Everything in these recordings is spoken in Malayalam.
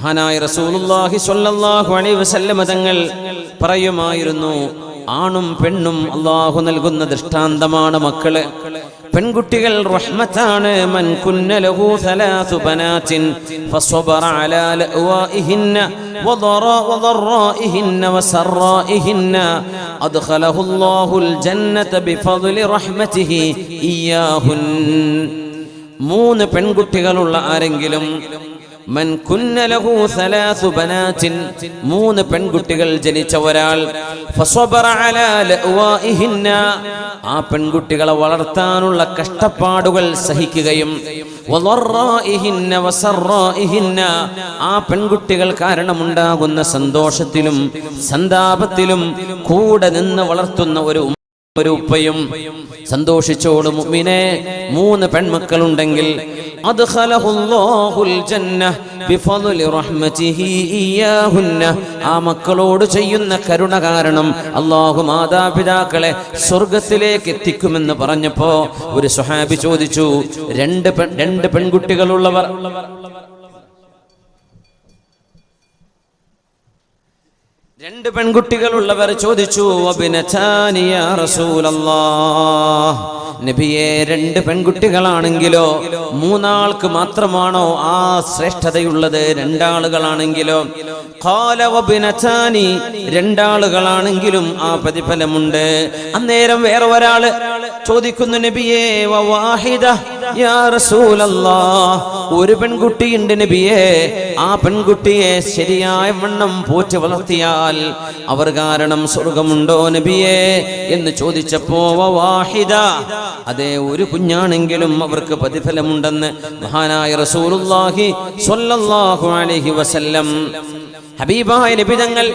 മഹാനായ റസൂലുല്ലാഹി സ്വല്ലല്ലാഹു അലൈഹി വസല്ലമ തങ്ങൾ പറയുമായിരുന്നു ആണും പെണ്ണും അള്ളാഹു നൽകുന്ന ദൃഷ്ടാന്തമാണ് മക്കൾ. പെൺകുട്ടികൾ റഹ്മത്താണ്. മൻ കുന്ന ലഹു സലാസു ബനാതിൻ ഫസ്വബറ അലാ ലഅവാഇഹിന്ന വദറ വദറഇഹിന്ന വസറഇഹിന്ന അദ്ഖലഹു അല്ലാഹുൽ ജന്നത ബിഫദ്ലി റഹ്മതിഹി ഇയാഹുൻ മൂന്ന് പെൺകുട്ടികളുള്ള ആരെങ്കിലും മൻ കുന്ന ലഹു സലാസു ബനാതിൻ മൂന്ന് പെൺകുട്ടികൾ ജനിച്ച ഒരാൾ. അലാ ലഅ്വാഇഹിന്ന ആ പെൺകുട്ടികളെ വളർത്താനുള്ള കഷ്ടപ്പാടുകൾ സഹിക്കുകയും വളറാഇഹിന്ന വസറാഇഹിന്ന ആ പെൺകുട്ടികൾ കാരണമുണ്ടാകുന്ന സന്തോഷത്തിലും സന്താപത്തിലും കൂടെ നിന്ന് വളർത്തുന്ന ഒരു ഒരു ഉപ്പയും സന്തോഷിച്ചോട് മുഅ്മിനെ. മൂന്ന് പെൺമക്കളുണ്ടെങ്കിൽ ആ മക്കളോട് ചെയ്യുന്ന കരുണ കാരണം അള്ളാഹു മാതാപിതാക്കളെ സ്വർഗത്തിലേക്ക് എത്തിക്കുമെന്ന് പറഞ്ഞപ്പോ ഒരു സുഹാബി ചോദിച്ചു രണ്ട് രണ്ട് പെൺകുട്ടികളുള്ളവർ രണ്ട് പെൺകുട്ടികളുള്ളവർ ചോദിച്ചു "വബിനതാനി യാ നബിയെ രണ്ട് പെൺകുട്ടികളാണെങ്കിലോ മൂന്നാൾക്ക് മാത്രമാണോ ആ ശ്രേഷ്ഠതയുള്ളത്? രണ്ടാളുകളാണെങ്കിലോ? ഖാല വബിനതാനി രണ്ടാളുകളാണെങ്കിലും ആ പ്രതിഫലമുണ്ട്. അന്നേരം വേറെ ഒരാൾ ചോദിക്കുന്നു നബിയേ വവാഹിദ യാ റസൂലല്ലാഹ്. ഒരു പെൺകുട്ടിയുണ്ട് നബിയെ ആ പെൺകുട്ടിയെ ശരിയായ വണ്ണം പോറ്റി വളർത്തിയാൽ അവർ കാരണം സ്വർഗമുണ്ടോ നബിയെ എന്ന് ചോദിച്ചപ്പോ വവാഹിദ അതെ ഒരു കുഞ്ഞാണെങ്കിലും അവർക്ക് പ്രതിഫലമുണ്ടെന്ന് മഹാനായ റസൂലുള്ളാഹി സ്വല്ലല്ലാഹു അലൈഹി വസല്ലം. ഹബീബായ നബിതങ്ങൾ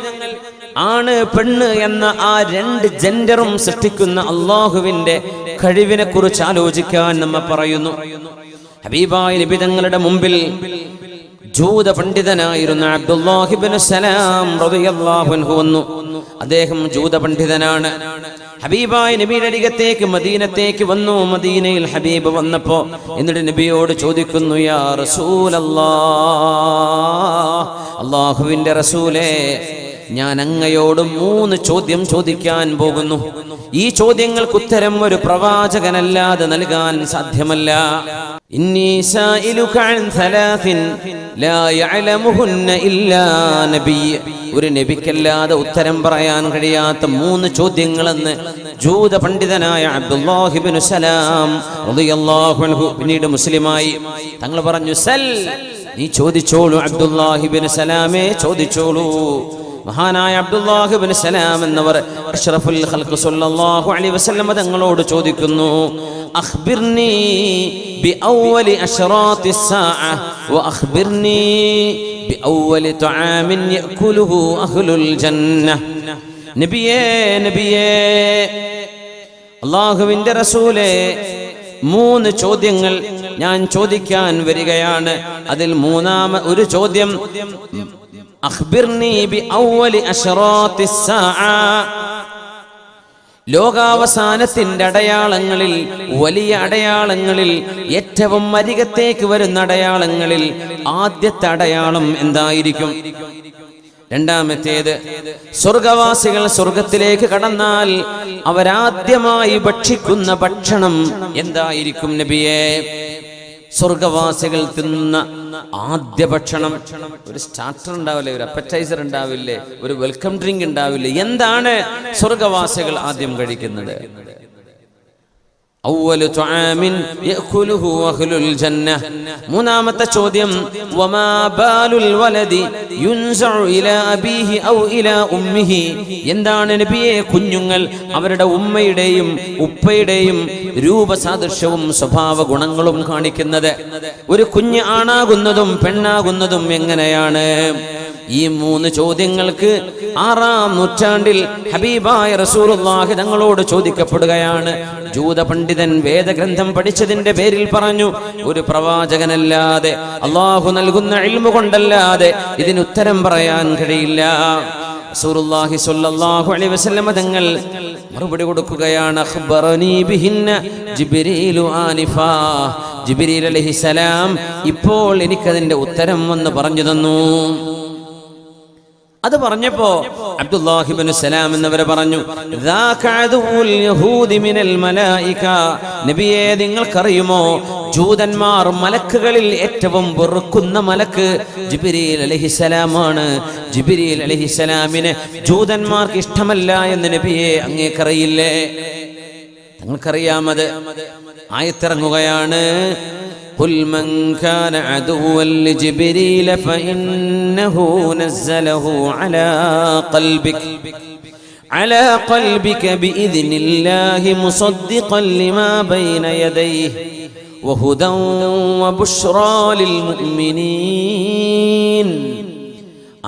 ആണ് പെണ്ണ് എന്ന ആ രണ്ട് ജെൻഡറും സൃഷ്ടിക്കുന്ന അള്ളാഹുവിന്റെ കഴിവിനെ കുറിച്ച് ആലോചിക്കാൻ നമ്മ പറയുന്നു. ഹബീബായ ലിപിതങ്ങളുടെ മുമ്പിൽ ജൂത പണ്ഡിതനായിരുന്ന അബ്ദുല്ലാഹിബിന് സലാം റളിയല്ലാഹു അൻഹു വന്നു. അദ്ദേഹം ജൂത പണ്ഡിതനാണ്. ഹബീബായ നബിയുടെ അരികത്തേക്ക് മദീനത്തേക്ക് വന്നു. മദീനയിൽ ഹബീബ് വന്നപ്പോ എന്നിട്ട് നബിയോട് ചോദിക്കുന്നു യാ റസൂലല്ലാ അള്ളാഹുവിന്റെ റസൂലേ ഞാൻ അങ്ങയോട് മൂന്ന് ചോദ്യം ചോദിക്കാൻ പോകുന്നു. ഈ ചോദ്യങ്ങൾക്ക് ഉത്തരം ഒരു പ്രവാചകനല്ലാതെ നൽകാൻ സാധ്യമല്ല. ഒരു നബിക്കല്ലാതെ ഉത്തരം പറയാൻ കഴിയാത്ത മൂന്ന് ചോദ്യങ്ങളെന്ന് ജൂത പണ്ഡിതനായ അബ്ദുല്ലാഹിബിൻ സലാം പിന്നീട് മുസ്ലിമായി തങ്ങൾ പറഞ്ഞു സൽ നീ ചോദിച്ചോളൂ അബ്ദുല്ലാഹിബിൻ സലാമേ ചോദിച്ചോളൂ. മഹാനായ അബ്ദുല്ലാഹിബിൻ സലാം എന്നവർ അഷ്റഫുൽ ഖൽഖ് സല്ലല്ലാഹു അലൈഹി വസല്ലം തങ്ങളോട് ചോദിക്കുന്നു അഖ്ബിർനി ബിഅവ്വലി അശ്റാത്തിസ് സാഅ ബി ബിഅവ്വലി തുആമിൻ യഅകുലുഹു അഹ്ലുൽ ജന്ന നബിയേ നബിയേ അല്ലാഹുവിന്റെ റസൂലേ മൂന്ന് ചോദ്യങ്ങൾ ഞാൻ ചോദിക്കാൻ വരികയാണ്. അതിൽ മൂന്നാമ ഒരു ചോദ്യം ലോകാവസാനത്തിന്റെ അടയാളങ്ങളിൽ വലിയ അടയാളങ്ങളിൽ ഏറ്റവും അരികത്തേക്ക് വരുന്ന അടയാളങ്ങളിൽ ആദ്യത്തെ അടയാളം എന്തായിരിക്കും? രണ്ടാമത്തേത് സ്വർഗവാസികൾ സ്വർഗത്തിലേക്ക് കടന്നാൽ അവരാദ്യമായി ഭക്ഷിക്കുന്ന ഭക്ഷണം എന്തായിരിക്കും നബിയെ? സ്വർഗവാസികൾ തിന്നുന്ന ആദ്യ ഭക്ഷണം. ഒരു സ്റ്റാർട്ടർ ഉണ്ടാവില്ലേ? ഒരു അപ്പറ്റൈസർ ഉണ്ടാവില്ലേ? ഒരു വെൽക്കം ഡ്രിങ്ക് ഉണ്ടാവില്ലേ? എന്താണ് സ്വർഗവാസികൾ ആദ്യം കഴിക്കുന്നത്? ഇലാ ഉമ്മിഹി. എന്താണ് നബിയെ കുഞ്ഞുങ്ങൾ? അവരുടെ ഉമ്മയുടെയും ഉപ്പയുടെയും രൂപസാദൃശ്യവും സ്വഭാവ ഗുണങ്ങളും കാണിക്കുന്നത്. ഒരു കുഞ്ഞ് ആണാകുന്നതും പെണ്ണാകുന്നതും എങ്ങനെയാണ്? ഈ മൂന്ന് ചോദ്യങ്ങൾക്ക് ആറാം നൂറ്റാണ്ടിൽ ഹബീബായ റസൂലുള്ളാഹി തങ്ങളോട് ചോദിക്കപ്പെടുകയാണ്. ജൂത പണ്ഡിതൻ വേദഗ്രന്ഥം പഠിച്ചതിന്റെ പേരിൽ പറഞ്ഞു ഒരു പ്രവാചകനല്ലാതെ അള്ളാഹു നൽകുന്ന ഇൽമു കൊണ്ടല്ലാതെ ഇതിന് ഉത്തരം പറയാൻ കഴിയില്ല. റസൂലുള്ളാഹി സ്വല്ലല്ലാഹു അലൈഹി വസല്ലമ തങ്ങൾ മറുപടി കൊടുക്കുകയാണ് അഖ്ബറനീ ബിഹിന്ന ജിബ്രീലു ആനിഫാ. ജിബ്രീൽ അലൈഹി സലാം ഇപ്പോൾ എനിക്കതിന്റെ ഉത്തരം വന്ന് പറഞ്ഞു തന്നു. അത് പറഞ്ഞപ്പോ സലാം പറഞ്ഞു നബിയെ നിങ്ങൾക്കറിയുമോ? ജൂതന്മാർ മലക്കുകളിൽ ഏറ്റവും വെറുക്കുന്ന മലക്ക് ജിബിരിയിൽ അലഹിസലാമാണ് ജിബിരിയിൽ അലഹിസലാമിന് ജൂതന്മാർക്ക് ഇഷ്ടമല്ല എന്ന് നബിയെ അങ്ങേക്കറിയില്ലേ? നിങ്ങൾക്കറിയാമത് ആയത്തിറങ്ങുകയാണ്. قل من كان عدوا لجبريل فإنه نزله على قلبك على قلبك بإذن الله مصدقا لما بين يديه وهدى وبشرى للمؤمنين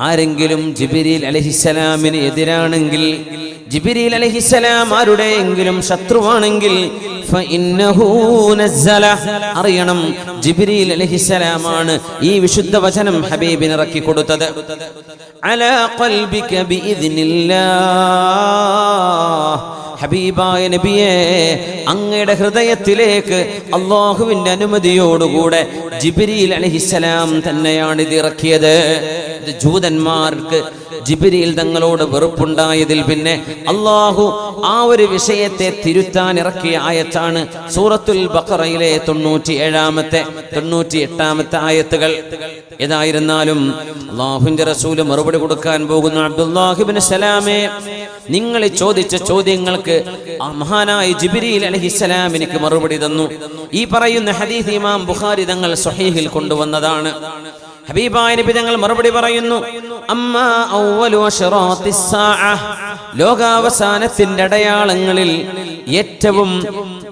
ആരെങ്കിലും ജിബിരിൽ അലഹിസലാമിന് എതിരാണെങ്കിൽ ജിബിരിൽ അലഹിസലാം ആരുടെയെങ്കിലും ശത്രുവാണെങ്കിൽ. അറിയണം ജിബിരിൽ അലഹിസലാമാണ് ഈ വിശുദ്ധ വചനം ഹബീബിന് ഇറക്കി കൊടുത്തത് ഹബീബായ നബിയെ അങ്ങയുടെ ഹൃദയത്തിലേക്ക് അള്ളാഹുവിന്റെ അനുമതിയോടുകൂടെ ജിബിരിയിൽ അലഹിസലാം തന്നെയാണ് ഇത് ഇറക്കിയത്. ജൂതന്മാർക്ക് ജിബിരിയിൽ തങ്ങളോട് വെറുപ്പുണ്ടായതിൽ പിന്നെ അള്ളാഹു ആ ഒരു വിഷയത്തെ തിരുത്താൻ ഇറക്കിയ ആയത്താണ് സൂറത്തുൽ ബക്കറയിലെ തൊണ്ണൂറ്റി ഏഴാമത്തെ തൊണ്ണൂറ്റി എട്ടാമത്തെ ആയത്തുകൾ. ഏതായിരുന്നാലും അള്ളാഹുവിന്റെ റസൂൽ മറുപടി കൊടുക്കാൻ പോകുന്ന അബ്ദുല്ലാഹിബിൻ സലാമേ നിങ്ങൾ ചോദിച്ച ചോദ്യങ്ങൾക്ക് മഹാനായ ജിബിരിൽ അലഹിസലാം എനിക്ക് മറുപടി തന്നു. ഈ പറയുന്ന ഹദീസ് ഇമാം ബുഖാരി തങ്ങൾ സൊഹീഹിൽ കൊണ്ടുവന്നതാണ്. ഹബീബായ നബി തങ്ങൾ മറുപടി പറയുന്നു അമ്മ ഔവലു ലോകാവസാനത്തിന്റെ അടയാളങ്ങളിൽ ഏറ്റവും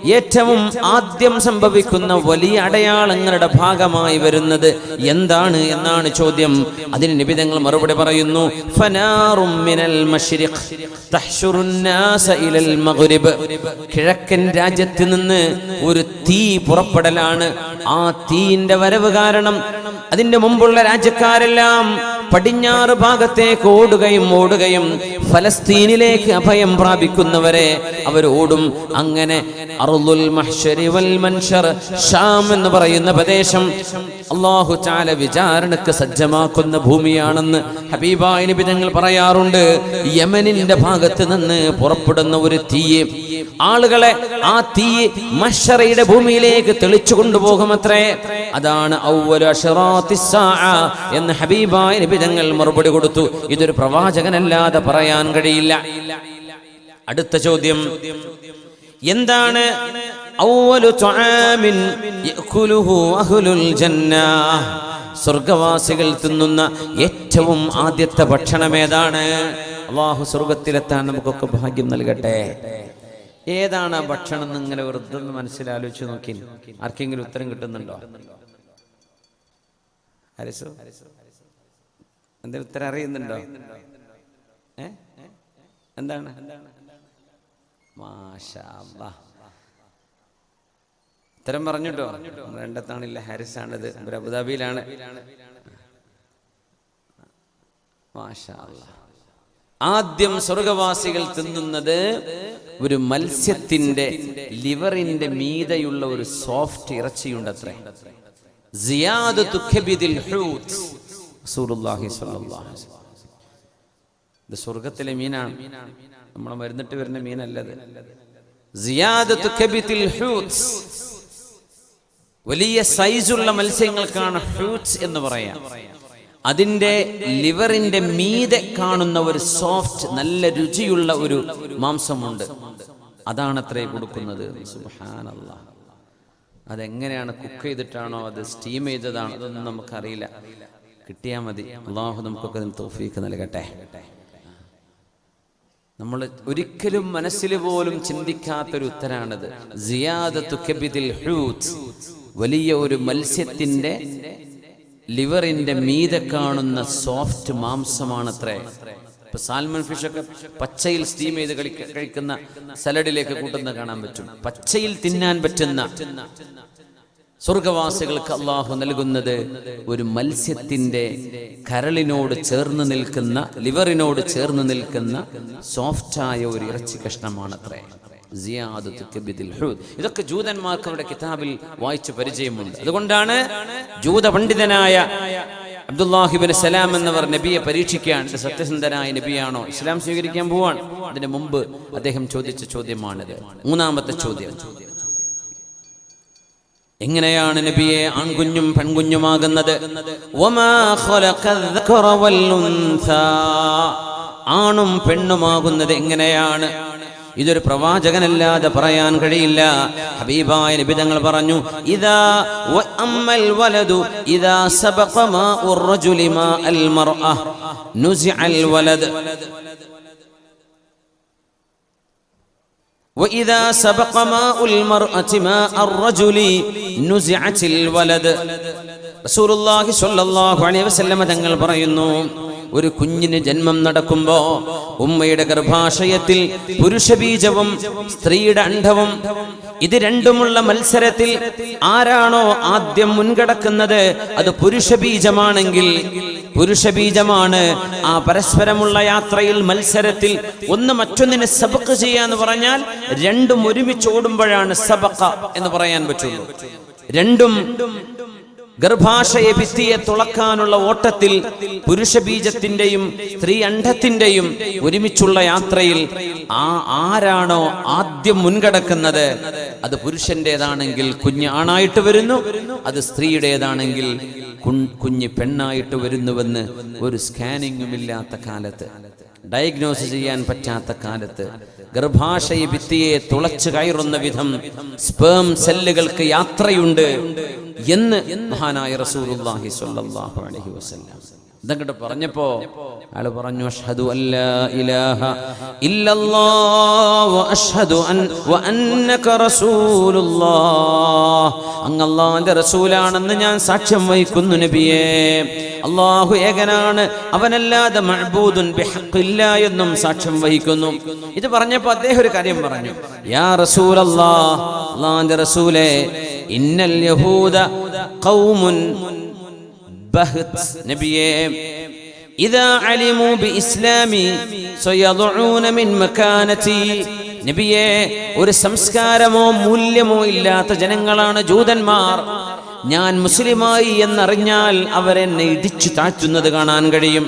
ഏറ്റവും ആദ്യം സംഭവിക്കുന്ന വലിയ അടയാളങ്ങളുടെ ഭാഗമായി വരുന്നത് എന്താണ് എന്നാണ് ചോദ്യം. അതിന് നിബിതങ്ങൾ മറുപടി പറയുന്നു കിഴക്കൻ രാജ്യത്ത് നിന്ന് ഒരു തീ പുറപ്പെടലാണ്. ആ തീയിന്റെ വരവ് കാരണം അതിന്റെ മുമ്പുള്ള രാജ്യക്കാരെല്ലാം പടിഞ്ഞാറ് ഭാഗത്തേക്ക് ഓടുകയും ഓടുകയും ഫലസ്തീനിലേക്ക് അഭയം പ്രാപിക്കുന്നവരെ അവരോടും അങ്ങനെ മഹ്ശരി വൽ മൻഷർ ഷാം എന്ന് പറയുന്ന പ്രദേശം അള്ളാഹു ചാല വിചാരണക്ക് സജ്ജമാക്കുന്ന ഭൂമിയാണെന്ന് ഹബീബായ നബി തങ്ങൾ പറയാറുണ്ട്. യമനിന്റെ ഭാഗത്ത് നിന്ന് പുറപ്പെടുന്ന ഒരു തീയെ. ആളുകളെ ആ തീ മഷറയുടെ ഭൂമിയിലേക്ക് തെളിച്ചു കൊണ്ടുപോകുമത്രേ അതാണ് എന്ന് ഹബീബായ തങ്ങൾ മറുപടി കൊടുത്തു. ഇതൊരു പ്രവാചകനല്ലാതെ പറയാൻ കഴിയില്ല. അടുത്ത ചോദ്യം. എന്താണ് സ്വർഗവാസികൾ തിന്നുന്ന ഏറ്റവും ആദ്യത്തെ ഭക്ഷണം ഏതാണ്? അള്ളാഹു സ്വർഗത്തിലെത്താൻ നമുക്കൊക്കെ ഭാഗ്യം നൽകട്ടെ. ഏതാണ് ആ ഭക്ഷണം ഇങ്ങനെ വെറുതെ ഒന്ന് മനസ്സിലാലോചിച്ച് നോക്കി. ആർക്കെങ്കിലും ഉത്തരം കിട്ടുന്നുണ്ടോ? ഹരിസു? എന്തെങ്കിലും ഉത്തരം അറിയുന്നുണ്ടോ? ഏ? എന്താണ്. ഉത്തരം പറഞ്ഞിട്ടോ? രണ്ടത്താണില്ല ഹാരിസ് ആണിത് അബുദാബിയിലാണ്. ആദ്യം സ്വർഗവാസികൾ തിന്നുന്നത് ഒരു മത്സ്യത്തിന്റെ ലിവറിന്റെ മീതയുള്ള ഒരു സോഫ്റ്റ് ഇറച്ചിയുണ്ട് അത്രേ സിയാദത്തു സ്വല്ലല്ലാഹു ഇത് സ്വർഗത്തിലെ മീനാണ്. നമ്മൾ മരുന്നിട്ട് വരുന്ന മീനല്ലത്. വലിയ സൈസുള്ള മത്സ്യങ്ങൾക്കാണ് ഹ്യൂട്സ് എന്ന് പറയാം. അതിന്റെ ലിവറിന്റെ മീതെ കാണുന്ന ഒരു സോഫ്റ്റ് നല്ല രുചിയുള്ള ഒരു മാംസമുണ്ട്. അതാണ് അത്രേ കൊടുക്കുന്നത്. അതെങ്ങനെയാണ് കുക്ക് ചെയ്തിട്ടാണോ അത് സ്റ്റീം ചെയ്തതാണോ അതൊന്നും നമുക്കറിയില്ല. കിട്ടിയാൽ മതി. അള്ളാഹു നമുക്കൊക്കെ അതിന് തോഫീക്ക് നൽകട്ടെ. നമ്മൾ ഒരിക്കലും മനസ്സിൽ പോലും ചിന്തിക്കാത്തൊരു ഉത്തരാണത്. വലിയ ഒരു മത്സ്യത്തിന്റെ ലിവറിന്റെ മീതെ കാണുന്ന സോഫ്റ്റ് മാംസമാണത്രേ. ഇപ്പൊ സാൽമൺ ഫിഷ് ഒക്കെ പച്ചയിൽ സ്റ്റീം ചെയ്ത് കഴിക്കുന്ന സലഡിലേക്ക് കൂട്ടുന്ന കാണാൻ പറ്റും. പച്ചയിൽ തിന്നാൻ പറ്റുന്ന സ്വർഗവാസികൾക്ക് അള്ളാഹു നൽകുന്നത് ഒരു മത്സ്യത്തിന്റെ കരളിനോട് ചേർന്ന് നിൽക്കുന്ന ലിവറിനോട് ചേർന്ന് നിൽക്കുന്ന സോഫ്റ്റായ ഒരു ഇറച്ചി കഷ്ണമാണത്രേ. ഇതൊക്കെ ജൂതന്മാർക്ക് അവരുടെ കിതാബിൽ വായിച്ചു പരിചയമുണ്ട്. അതുകൊണ്ടാണ് ജൂത പണ്ഡിതനായ അബ്ദുല്ലാഹിബിൻ സലാം എന്നവർ നബിയെ പരീക്ഷിക്കുകയാണ് സത്യസന്ധനായ നബിയാണോ ഇസ്ലാം സ്വീകരിക്കാൻ പോവാണ് അതിന് മുമ്പ് അദ്ദേഹം ചോദിച്ച ചോദ്യമാണിത്. മൂന്നാമത്തെ ചോദ്യം. എങ്ങനെയാണ് നബിയെ ആൺകുഞ്ഞും പെൺകുഞ്ഞുമാകുന്നത്? ആണും പെണ്ണുമാകുന്നത് എങ്ങനെയാണ്? ഇതൊരു പ്രവാചകനല്ലാതെ പറയാൻ കഴിയില്ല. ഹബീബായ നബി തങ്ങൾ പറഞ്ഞു ഇതാ അമ്മൽ വലതു ഇതാ സബഖ മാ ഉർജുലി മാ അൽ മർഅ നുസിഅൽ വലദ്. وإذا سبق ماء المرأة ماء الرجل نزعت الولد رسول الله صلى الله عليه وسلم തങ്ങൾ പറയുന്നു ഒരു കുഞ്ഞിന് ജന്മം നടക്കുമ്പോ ഉമ്മയുടെ ഗർഭാശയത്തിൽ പുരുഷബീജവും സ്ത്രീയുടെ അണ്ഡവും ഇത് രണ്ടുമുള്ള മത്സരത്തിൽ ആരാണോ ആദ്യം മുൻകടക്കുന്നത്? അത് പുരുഷബീജമാണെങ്കിൽ പുരുഷബീജമാണ്. ആ പരസ്പരമുള്ള യാത്രയിൽ മത്സരത്തിൽ ഒന്ന് മറ്റൊന്നിനെ സബക്ക് ചെയ്യാന്ന് പറഞ്ഞാൽ രണ്ടും ഒരുമിച്ച് ഓടുമ്പോഴാണ് സബക്ക എന്ന് പറയാൻ പറ്റുള്ളൂ. രണ്ടും ഗർഭാശയ ഭിത്തിയെ തുളക്കാനുള്ള ഓട്ടത്തിൽ പുരുഷബീജത്തിന്റെയും സ്ത്രീ അണ്ഡത്തിന്റെയും ഒരുമിച്ചുള്ള യാത്രയിൽ ആ ആരാണോ ആദ്യം മുൻകടക്കുന്നത്? അത് പുരുഷന്റേതാണെങ്കിൽ കുഞ്ഞ് ആണായിട്ട് വരുന്നു അത് സ്ത്രീയുടേതാണെങ്കിൽ കുഞ്ഞ് പെണ്ണായിട്ട് വരുന്നുവെന്ന് ഒരു സ്കാനിങ്ങും ഇല്ലാത്ത കാലത്ത് ഡയഗ്നോസ് ചെയ്യാൻ പറ്റാത്ത കാലത്ത് ഗർഭാശയ ഭിത്തിയെ തുളച്ചു കയറുന്ന വിധം സ്പേം സെല്ലുകൾക്ക് യാത്രയുണ്ട് എന്ന് മഹാനായ റസൂലുള്ളാഹി സ്വല്ലല്ലാഹു അലൈഹി വസല്ലം. ഇതങ്ങോട്ട് പറഞ്ഞപ്പോ അയാൾ പറഞ്ഞു അഷ്ഹദു അല്ലാ ഇലാഹ ഇല്ലല്ലാഹ് വ അഷ്ഹദു അൻ വ അന്നക റസൂലുള്ളാഹ് അങ്ങ് അല്ലാഹുവിന്റെ റസൂലാണെന്ന് ഞാൻ സാക്ഷ്യം വഹിക്കുന്നു നബിയേ അള്ളാഹു ഏകനാണ് അവനല്ലാതെ മഅബൂദുൻ ബിഹഖില്ല എന്നും സാക്ഷ്യം വഹിക്കുന്നു ഇത് പറഞ്ഞപ്പോൾ അദ്ദേഹം ഒരു കാര്യം പറഞ്ഞു യാ റസൂലല്ലാഹ് അല്ലാഹുവിന്റെ റസൂലേ ഇന്നൽ യഹൂദ ഖൗമുൻ ബഹ്ത് നബിയേ إذا علموا بإسلامي سيضعون من مكانتي നബിയെ ഒരു സംസ്കാരമോ മൂല്യമോ ഇല്ലാത്ത ജനങ്ങളാണ് ജൂതന്മാർ. ഞാൻ മുസ്ലിമായി എന്നറിഞ്ഞാൽ അവരെന്നെ ഇടിച്ചു താഴ്ത്തുന്നത് കാണാൻ കഴിയും.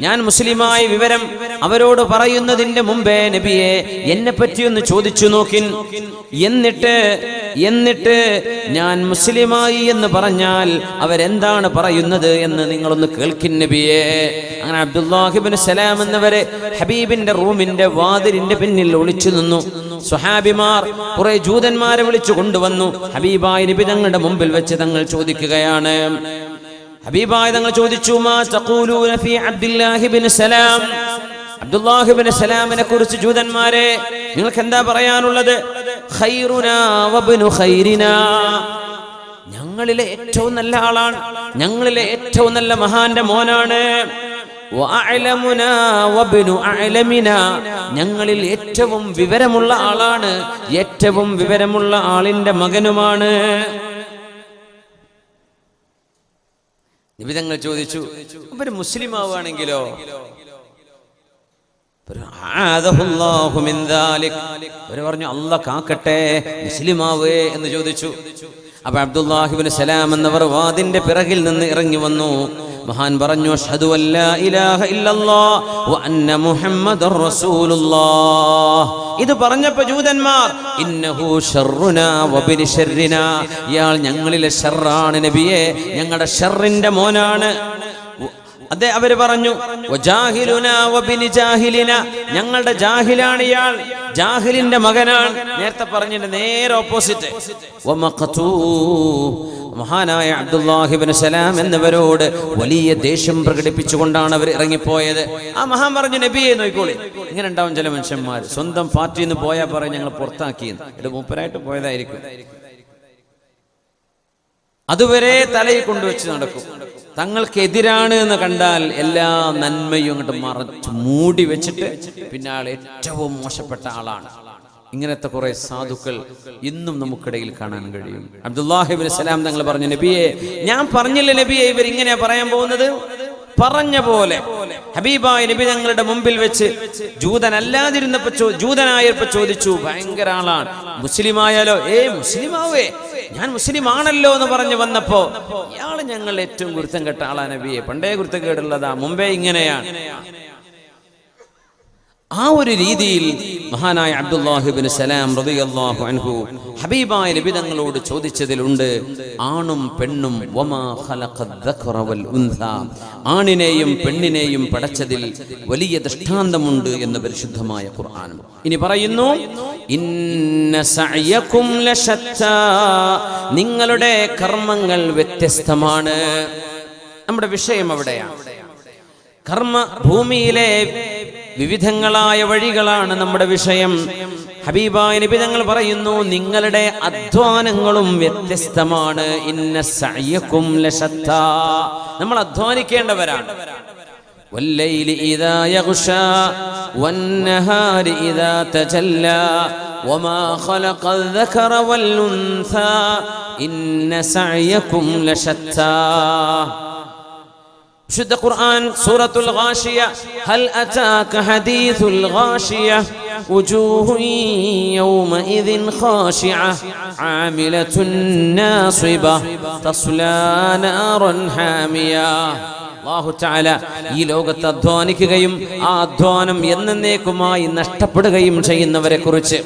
ഞാൻ മുസ്ലിമായ വിവരം അവരോട് പറയുന്നതിന്റെ മുമ്പേ നബിയെ എന്നെ പറ്റിയൊന്ന് ചോദിച്ചു നോക്കിൻ. എന്നിട്ട് എന്നിട്ട് ഞാൻ മുസ്ലിമായി എന്ന് പറഞ്ഞാൽ അവരെന്താണ് പറയുന്നത് എന്ന് നിങ്ങളൊന്ന് കേൾക്കിൻ നബിയെ. അങ്ങനെ അബ്ദുല്ലാഹിബിൻ സലാം എന്നവരെ ഹബീബിന്റെ റൂമിന്റെ വാതിലിന്റെ പിന്നിൽ ഒളിച്ചു നിന്നു. സുഹാബിമാർ കുറെ ജൂതന്മാരെ വിളിച്ചു കൊണ്ടുവന്നു. ഹബീബായി നബി തങ്ങളുടെ മുമ്പിൽ വെച്ച് തങ്ങൾ ചോദിക്കുകയാണ് ഹബീബായ തങ്ങൾ ചോദിച്ചു മാ തഖൂലൂന ഫീ ബിൻ സലാം? അബ്ദുല്ലാഹി ബിൻ സലാമിനെ കുറിച്ച് ജൂതന്മാരെ നിങ്ങൾക്ക് എന്താ പറയാനുള്ളത്? ഖൈറുനാ വബ്നു ഖൈരിനാ. ഞങ്ങളിലെ ഏറ്റവും നല്ല ആളാണ് ഞങ്ങളിലെ ഏറ്റവും നല്ല മഹാന്റെ മോനാണ്. ഞങ്ങളിൽ ഏറ്റവും വിവരമുള്ള ആളാണ് ഏറ്റവും വിവരമുള്ള ആളിന്റെ മകനുമാണ്. നിബിതങ്ങൾ ചോദിച്ചു ഒരു മുസ്ലിം ആവുകയാണെങ്കിലോ? അവർ പറഞ്ഞു അല്ല കാക്കട്ടെ മുസ്ലിം ആവേ എന്ന് ചോദിച്ചു. അപ്പൊ അബ്ദുല്ലാഹിബിൻ സലാം എന്നവർ വാദിന്റെ പിറകിൽ നിന്ന് ഇറങ്ങി വന്നു. മഹാൻ പറഞ്ഞു അഷ്ഹദു അല്ലാ ഇലാഹ ഇല്ലല്ലാഹ് വ അന്ന മുഹമ്മദർ റസൂലുള്ളാഹ്. ഇത് പറഞ്ഞപ്പോൾ ജൂതന്മാർ ഇന്നഹു ഷർറുനാ വബിനി ഷർറിനാ ഇയാൾ ഞങ്ങളിലെ ഷർറാണ് നബിയെ ഞങ്ങളുടെ ഷർറിന്റെ മോനാണ്. അതെ അവർ പറഞ്ഞു "വജാഹിലുനാ വബിനി ജാഹിലിന. ഞങ്ങളുടെ ജാഹിലാണ് ഇയാൾ ജാഹിലിന്റെ മകനാണ്. നേരത്തെ പറഞ്ഞിട്ട് നേരെ ഓപ്പോസിറ്റ്. മഹാനായ അബ്ദുല്ലാഹിബിൻ സലാം എന്നിവരോട് വലിയ ദേഷ്യം പ്രകടിപ്പിച്ചുകൊണ്ടാണ് അവർ ഇറങ്ങിപ്പോയത്. ആ മഹാൻ പറഞ്ഞു നബിയെ നോക്കിക്കോളി. ഇങ്ങനെ ഉണ്ടാവും ചില മനുഷ്യന്മാർ സ്വന്തം പാർട്ടിയിൽ നിന്ന് പോയാൽ പറയും ഞങ്ങൾ പുറത്താക്കിയെന്ന്. ഇത് മൂപ്പരായിട്ട് പോയതായിരിക്കും. അതുവരെ തലയിൽ കൊണ്ടുവച്ച് നടക്കും. തങ്ങൾക്കെതിരാണ് എന്ന് കണ്ടാൽ എല്ലാ നന്മയും അങ്ങോട്ട് മറച്ച് മൂടി വെച്ചിട്ട് പിന്നെ ആൾ ഏറ്റവും മോശപ്പെട്ട ആളാണ്. ഇങ്ങനത്തെ കുറെ സാധുക്കൾ ഇന്നും നമുക്കിടയിൽ കാണാൻ കഴിയും. അബ്ദുല്ലാഹിബിൻ സലാം തങ്ങൾ പറഞ്ഞു നബിയെ ഞാൻ പറഞ്ഞില്ല നബിയെ ഇവർ ഇങ്ങനെയാ പറയാൻ പോകുന്നത്? പറഞ്ഞ പോലെ ഹബീബായ നബി ഞങ്ങളുടെ മുമ്പിൽ വെച്ച് ജൂതനല്ലാതിരുന്നപ്പോ ജൂതനായപ്പോ ചോദിച്ചു ഭയങ്കര ആളാണ് മുസ്ലിം ആയാലോ ഏ മുസ്ലിം ആവേ ഞാൻ മുസ്ലിം ആണല്ലോ എന്ന് പറഞ്ഞു വന്നപ്പോ ഇയാൾ ഞങ്ങൾ ഏറ്റവും ഗുരുത്തം കെട്ട ആളാ നബിയെ. പണ്ടേ ഗുരുത്തം കേടുള്ളതാ മുമ്പേ ഇങ്ങനെയാണ്. ആ ഒരു രീതിയിൽ മഹാനായ അബ്ദുല്ലാഹിബിൻ സലാം റളിയല്ലാഹു അൻഹു ഹബീബായ നബി തങ്ങളോട് ചോദിച്ചതിലുണ്ട് ആണും പെണ്ണും ആണിനെയും പെണ്ണിനെയും പടച്ചതിൽ വലിയ ദൃഷ്ടാന്തമുണ്ട് എന്ന് പരിശുദ്ധമായ ഖുർആൻ. ഇനി പറയുന്നു നിങ്ങളുടെ കർമ്മങ്ങൾ വ്യത്യസ്തമാണ്. നമ്മുടെ വിഷയം അവിടെയാണ്. കർമ്മ ഭൂമിയിലെ വിവിധങ്ങളായ വഴികളാണ് നമ്മുടെ വിഷയം ഹബീബായ നബി തങ്ങൾ പറയുന്നു നിങ്ങളുടെ അധ്വാനങ്ങളും വ്യത്യസ്തമാണ് ഇന്ന സഅയകും ലശത്താ നമ്മൾ അധ്വാനിക്കേണ്ടവരാണ് والليل إذا يغشى والنهار إذا تجلى وما خلق الذكر والأنثى إن سعيكم لشتى വിശുദ്ധ ഖുർആൻ സൂറത്തുൽ ഗാഷിയ ഹൽ അതാക ഹദീസുൽ ഗാഷിയ وجوه يومئذ خاشعة عاملة ناصبة تصلى نارا حامية അള്ളാഹു ചാല ഈ ലോകത്ത് അധ്വാനിക്കുകയും ആ അധ്വാനം എന്നേക്കുമായി നഷ്ടപ്പെടുകയും ചെയ്യുന്നവരെ കുറിച്ച്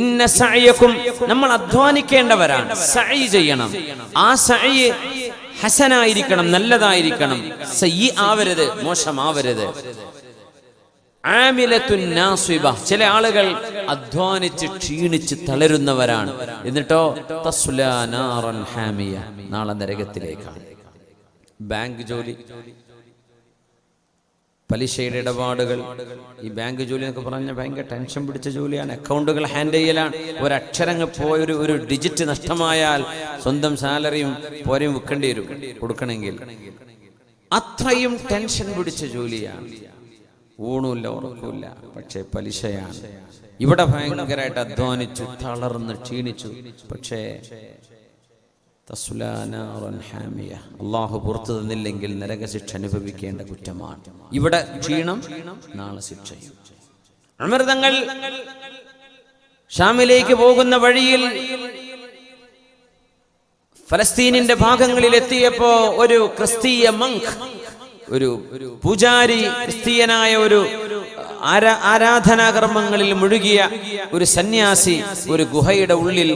ഇന്ന സഅയക്കും നമ്മൾ അധ്വാനിക്കേണ്ടവരാണ് സഅയ് ചെയ്യണം ആ സഅയ് ഹസനായിരിക്കണം നല്ലതായിരിക്കണം. സയ്യി ആവരുത് മോശമാവരുത്. ആമിലത്തുൻ നാസിബ. ചില ആളുകൾ അധ്വാനിച്ച് ക്ഷീണിച്ച് തളരുന്നവരാണ്. എന്നിട്ടോ തസ്ലാ നാറൻ ഹാമിയ. നാളെ നരകത്തിലേക്കാണ്. ബാങ്ക് ജോലി. പലിശയുടെ ഇടപാടുകൾ. ഈ ബാങ്ക് ജോലി എന്നൊക്കെ പറഞ്ഞാൽ ഭയങ്കര ടെൻഷൻ പിടിച്ച ജോലിയാണ്. അക്കൗണ്ടുകൾ ഹാൻഡിൽ ചെയ്യലാണ്. ഒരക്ഷരങ്ങ് പോയൊരു ഒരു ഡിജിറ്റ് നഷ്ടമായാൽ സ്വന്തം സാലറിയും പോരെയും വിൽക്കേണ്ടി വരും. കൊടുക്കണമെങ്കിൽ. അത്രയും ടെൻഷൻ പിടിച്ച ജോലിയാണ്. ഊണുമില്ല ഉറക്കൂല്ല പക്ഷേ പലിശയാണ്. ഇവിടെ ഭയങ്കരമായിട്ട് അധ്വാനിച്ചു തളർന്ന് ക്ഷീണിച്ചു. പക്ഷേ ഹാമിയ. അള്ളാഹു പുറത്തു തന്നില്ലെങ്കിൽ നരകശിക്ഷ അനുഭവിക്കേണ്ട കുറ്റമാണ് ഇവിടെ ക്ഷീണം നാളെ ശിക്ഷയും അമൃതങ്ങൾ ഷാമിലേക്ക് പോകുന്ന വഴിയിൽ ഫലസ്തീനിന്റെ ഭാഗങ്ങളിൽ എത്തിയപ്പോ ഒരു ക്രിസ്തീയ മങ്ക് ഒരു പൂജാരി ക്രിസ്തീയനായ ഒരു ആരാ ആരാധനാകർമ്മങ്ങളിൽ മുഴുകിയ ഒരു സന്യാസി ഒരു ഗുഹയുടെ ഉള്ളിൽ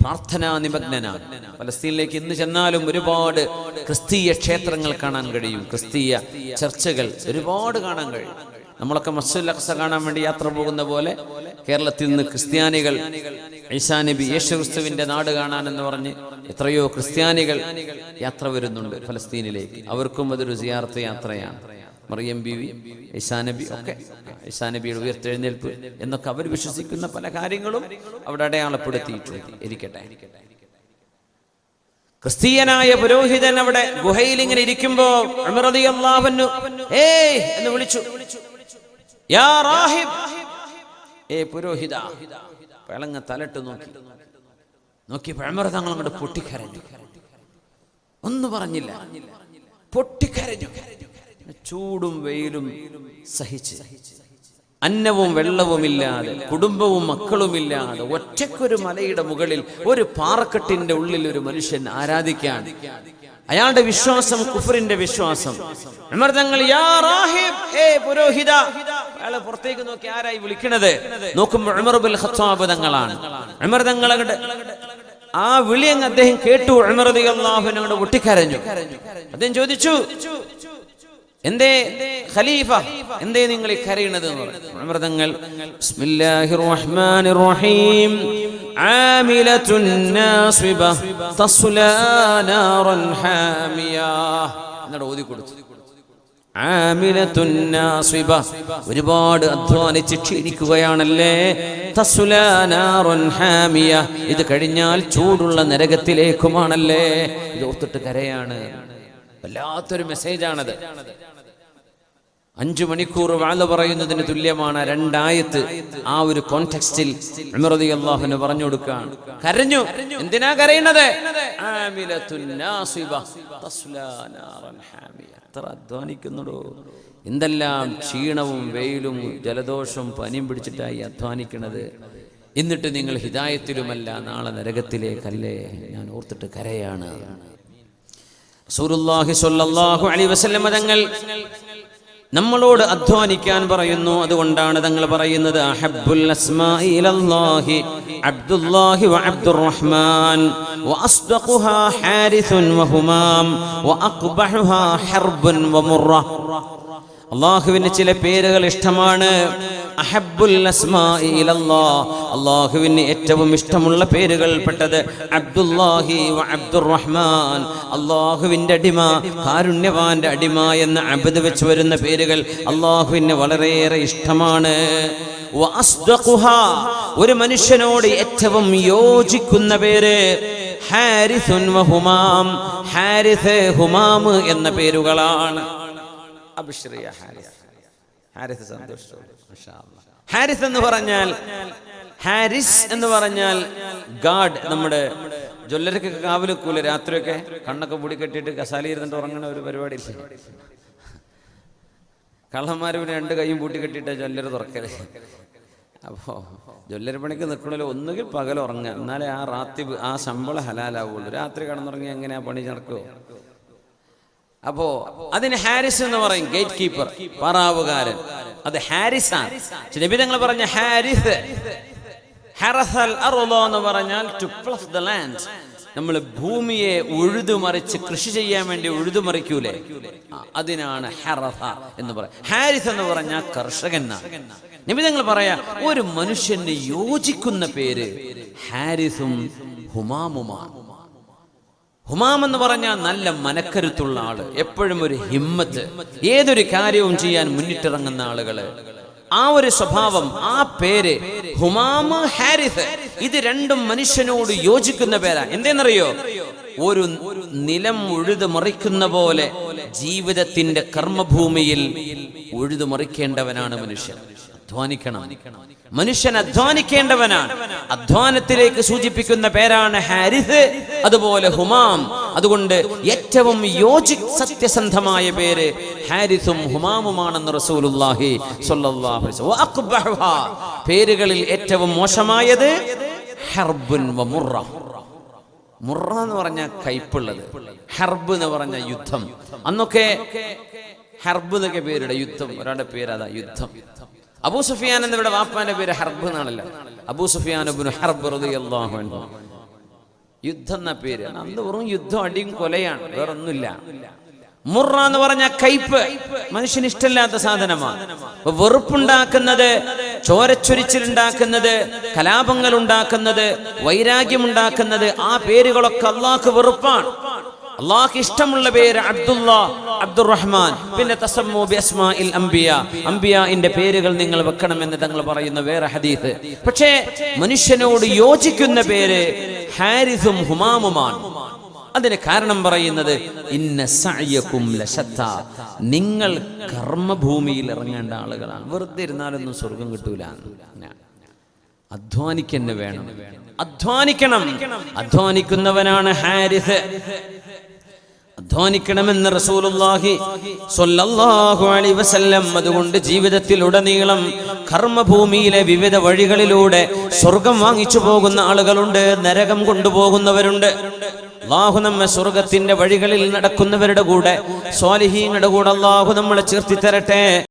പ്രാർത്ഥനാ നിമഗ്നനാണ് ഫലസ്തീനിലേക്ക് ഇന്ന് ചെന്നാലും ഒരുപാട് ക്രിസ്തീയ ക്ഷേത്രങ്ങൾ കാണാൻ കഴിയും. ക്രിസ്തീയ ചർച്ചകൾ ഒരുപാട് കാണാൻ കഴിയും. നമ്മളൊക്കെ മസ്ജിദ് അക്സ കാണാൻ വേണ്ടി യാത്ര പോകുന്ന പോലെ കേരളത്തിൽ നിന്ന് ക്രിസ്ത്യാനികൾ ഈസാ നബി യേശു ക്രിസ്തുവിന്റെ നാട് കാണാനെന്ന് പറഞ്ഞ് എത്രയോ ക്രിസ്ത്യാനികൾ യാത്ര വരുന്നുണ്ട് ഫലസ്തീനിലേക്ക്. അവർക്കും അതൊരു സിയാർത്ത് യാത്രയാണ്. മറിയം ബീവി ഈസാ നബി ഒക്കെ ഈസാ നബിയുടെ ഉയർത്തെഴുന്നേൽപ്പ് എന്നൊക്കെ അവർ വിശ്വസിക്കുന്ന പല കാര്യങ്ങളും അവിടെ അടയാളപ്പെടുത്തിയിട്ടുണ്ട്. ഇരിക്കട്ടെ. ക്രിസ്തീയനായ പുരോഹിതൻ അവിടെ ഗുഹയിൽ ഇങ്ങനെ ഇരിക്കുമ്പോ ഏയ് എന്ന് വിളിച്ചു. യാ റാഹിബ് ഏ പുരോഹിത പിളങ്ങ തലട്ട് നോക്കി. നോക്കി പഴമറ തങ്ങൾ അങ്ങോട്ട് പൊട്ടിക്കരഞ്ഞു. ഒന്നും പറഞ്ഞില്ല. പൊട്ടിക്കരഞ്ഞു. ചൂടും വെയിലും സഹിച്ച്. അന്നവും വെള്ളവുമില്ലാതെ കുടുംബവും മക്കളുമില്ലാതെ ഒറ്റക്കൊരു മലയുടെ മുകളിൽ ഒരു പാറക്കെട്ടിന്റെ ഉള്ളിൽ ഒരു മനുഷ്യൻ ആരാധിക്കാൻ. അയാളുടെ വിശ്വാസം കുഫറിന്റെ വിശ്വാസം. തങ്ങൾ യാ റാഹിബ് ഏ പുരോഹിത. അയാളെ പുറത്തേക്ക് നോക്കി ആരായി വിളിക്കണത്? നോക്കുമ്പോൾ ഉമർ ബിൽ ഖത്താബ് തങ്ങളാണ്. ഉമർ തങ്ങൾ അങ്ങട് ആ വിളി അങ്ങ് അദ്ദേഹം കേട്ടു. ഉമർ റളിയല്ലാഹു അൻഹു അങ്ങട് പൊട്ടിക്കരഞ്ഞു. അദ്ദേഹം ചോദിച്ചു എന്തേ ഖലീഫ? എന്തേ നിങ്ങൾ കരയണത് അമൃതങ്ങൾ ബിസ്മില്ലാഹിർ റഹ്മാനിർ റഹീം ആമിലത്തുൻ നാസിബ തസ്ലാ നാറൻ ഹാമിയ. എന്നിട്ട് ഓതി കൊടുത്തു. ആമിലത്തുൻ ഒരുപാട് അധ്വാനിച്ച് ക്ഷീണിക്കുകയാണല്ലേ തസ്ലാ ഹാമിയ. ഇത് കഴിഞ്ഞാൽ ചൂടുള്ള നരകത്തിലേക്കുമാണല്ലേ? ഇത് ഓർത്തിട്ട് കരയാണ്. വല്ലാത്തൊരു മെസ്സേജാണത്. അഞ്ചു മണിക്കൂർ വാഴ പറയുന്നതിന് തുല്യമാണ് രണ്ടായത്ത് ആ ഒരു കോണ്ടെക്സ്റ്റിൽ അമൃതി അള്ളാഹുന് പറഞ്ഞു കൊടുക്കുകയാണ്. കരഞ്ഞു. എന്തിനാ കരയുന്നത്. എത്ര അധ്വാനിക്കുന്നുടോ? എന്തെല്ലാം ക്ഷീണവും വെയിലും ജലദോഷം പനിയും പിടിച്ചിട്ടായി അധ്വാനിക്കണത്? എന്നിട്ട് നിങ്ങൾ ഹിതായത്തിലുമല്ല നാളെ നരകത്തിലേക്കല്ലേ? ഞാൻ ഓർത്തിട്ട് കരയാണ്. റസൂലുള്ളാഹി സ്വല്ലല്ലാഹു അലൈഹി വസല്ലം തങ്ങൾ നമ്മളോട് അധ്വാനിക്കാൻ പറയുന്നു. അതുകൊണ്ടാണ് തങ്ങൾ പറയുന്നത് അഹബ്ബുൽ അബ്ദുല്ലാഹി വഅസ്ദഖുഹാ അള്ളാഹുവിന് ചില പേരുകൾ ഇഷ്ടമാണ്. അള്ളാഹുവിന് ഏറ്റവും ഇഷ്ടമുള്ള പേരുകൾ പെട്ടത് അബ്ദുല്ലാഹി അബ്ദുറഹ്മാൻ. അള്ളാഹുവിന്റെ അടിമ കാരുണ്യവാന്റെ അടിമ എന്ന് അബദ് വെച്ച് വരുന്ന പേരുകൾ അള്ളാഹുവിന് വളരെയേറെ ഇഷ്ടമാണ്. ഒരു മനുഷ്യനോട് ഏറ്റവും യോജിക്കുന്ന പേര് ഹാരിസുൻ ഹുമാം. ഹാരിസ് ഹുമാം എന്ന പേരുകളാണ്. അബ്ശ്രിയ ഹാരിസ്. ഹാരിസ് അല്ലാ. ഹാരിസ് എന്ന് പറഞ്ഞാൽ ഹാരിസ് എന്ന് പറഞ്ഞാൽ ഗാഡ് നമ്മുടെ ജ്വല്ലരക്ക് കാവലിക്കൂല രാത്രിയൊക്കെ കണ്ണൊക്കെ പൊടി കെട്ടിയിട്ട് കസാലി ഇരുന്നിട്ട് ഉറങ്ങണ ഒരു പരിപാടി കള്ളന്മാർ പിന്നെ രണ്ട് കൈയും പൂട്ടി കെട്ടിയിട്ട് ജ്വല്ലർ തുറക്കൽ. അപ്പോൾ ജ്വല്ലര പണിക്ക് നിൽക്കണല്ലോ ഒന്നുകിൽ പകൽ ഉറങ്ങുക. എന്നാലേ ആ റാത്തി ആ ശമ്പളം ഹലാലാവുള്ളൂ. രാത്രി കടന്നുറങ്ങി എങ്ങനെ ആ പണി നടക്കുമോ അപ്പോ അതിന് ഹാരിസ് എന്ന് പറയും ഗേറ്റ് കീപ്പർ പറാവുകാരൻ. അത് ഹാരിസ് ആണ് നബി തങ്ങൾ പറഞ്ഞ ഹാരിസ് ഹറസൽ അറുളോ എന്ന് പറഞ്ഞാൽ ടു പ്ലസ് ദ ലാൻഡ് നമ്മൾ ഭൂമിയെ ഉഴുതുമറിച്ച് കൃഷി ചെയ്യാൻ വേണ്ടി ഉഴുതുമറിക്കൂലേ? അതിനാണ് ഹറസ എന്ന് പറയാം ഹാരിസ് എന്ന് പറഞ്ഞാൽ കർഷകൻ നബി പറയാ ഒരു മനുഷ്യന് യോജിക്കുന്ന പേര് ഹാരിസും ഹുമാമുമാണ്. ഹുമാം എന്ന് പറഞ്ഞാൽ നല്ല മനക്കരുത്തുള്ള ആൾ. എപ്പോഴും ഒരു ഹിമ്മത്ത്. ഏതൊരു കാര്യവും ചെയ്യാൻ മുന്നിട്ടിറങ്ങുന്ന ആളുകൾ. ആ ഒരു സ്വഭാവം ആ പേര് ഹുമാമ ഹാരിസ്. ഇത് രണ്ടും മനുഷ്യനോട് യോജിക്കുന്ന പേരാ. എന്തേന്നറിയോ? ഒരു നിലം ഉഴുതു മറിക്കുന്ന പോലെ ജീവിതത്തിന്റെ കർമ്മഭൂമിയിൽ ഉഴുതു മറിക്കേണ്ടവനാണ് മനുഷ്യൻ. അധ്വാനിക്കണം. മനുഷ്യൻ അധ്വാനിക്കേണ്ടവനാണ്. അധ്വാനത്തിലേക്ക് സൂചിപ്പിക്കുന്ന പേരാണ് ഹാരിസ് അതുപോലെ ഹുമാം. അതുകൊണ്ട് ഏറ്റവും യോജി സത്യസന്ധമായ പേര് ഹാരിസും ഹുമാമുമാണെന്ന് വസല്ലം. പേരുകളിൽ ഏറ്റവും മോശമായത് ഹർബുൻ മുറ. മുറ എന്ന് പറഞ്ഞാൽ കയ്പുള്ളത്. ഹർബ് എന്ന് പറഞ്ഞ യുദ്ധം. അന്നൊക്കെ ഹർബ് എന്നൊക്കെ പേരുടെ യുദ്ധം. ഒരാളുടെ പേര് അതാ യുദ്ധം. അബൂ സുഫിയാൻ എന്നിവിടെ വാപ്പാന്റെ പേര് ഹർബ് എന്നാണല്ലോ. അബൂ സുഫിയാൻ ഹർബ് യുദ്ധം എന്ന പേര്. അന്ന് വെറും യുദ്ധം അടിയും കൊലയാണ്. വേറൊന്നുമില്ല. മുറ എന്ന് പറഞ്ഞ കയ്പ്. മനുഷ്യന് ഇഷ്ടമില്ലാത്ത സാധനമാണ്. വെറുപ്പുണ്ടാക്കുന്നത് ചോരച്ചൊരിച്ചിലുണ്ടാക്കുന്നത് കലാപങ്ങൾ ഉണ്ടാക്കുന്നത് വൈരാഗ്യം ഉണ്ടാക്കുന്നത് ആ പേരുകളൊക്കെ അള്ളാഹ് വെറുപ്പാണ്. അള്ളാഹ്ക്ക് ഇഷ്ടമുള്ള പേര് അബ്ദുള്ള അബ്ദുറഹ്മാൻ. പിന്നെ തസമ്മു അംബിയ. പേരുകൾ നിങ്ങൾ വെക്കണമെന്ന് തങ്ങൾ പറയുന്ന വേറെ ഹദീസ്. പക്ഷേ മനുഷ്യനോട് യോജിക്കുന്ന പേര് ഹാരിസും ഹുമാമുമാണ്. അതിന് കാരണം പറയുന്നത് ഇന്ന ലശത്ത. നിങ്ങൾ കർമ്മഭൂമിയിൽ ഇറങ്ങേണ്ട ആളുകളാണ്. വെറുതെ ഇരുന്നാലൊന്നും സ്വർഗം കിട്ടൂല. അധ്വാനിക്കന്നെ വേണം. അധ്വാനിക്കണം. അധ്വാനിക്കുന്നവനാണ് ഹാരിസ്. അധ്വാനിക്കണമെന്ന് റസൂലുള്ളാഹി സ്വല്ലല്ലാഹു അലൈഹി വസല്ലം. അതുകൊണ്ട് ജീവിതത്തിൽ ഉടനീളം കർമ്മഭൂമിയിലെ വിവിധ വഴികളിലൂടെ സ്വർഗം വാങ്ങിച്ചു പോകുന്ന ആളുകളുണ്ട് നരകം കൊണ്ടുപോകുന്നവരുണ്ട്. അള്ളാഹു നമ്മെ സ്വർഗത്തിന്റെ വഴികളിൽ നടക്കുന്നവരുടെ കൂടെ സ്വാലിഹീങ്ങളുടെ കൂടെ അള്ളാഹു നമ്മളെ ചേർത്തി തരട്ടെ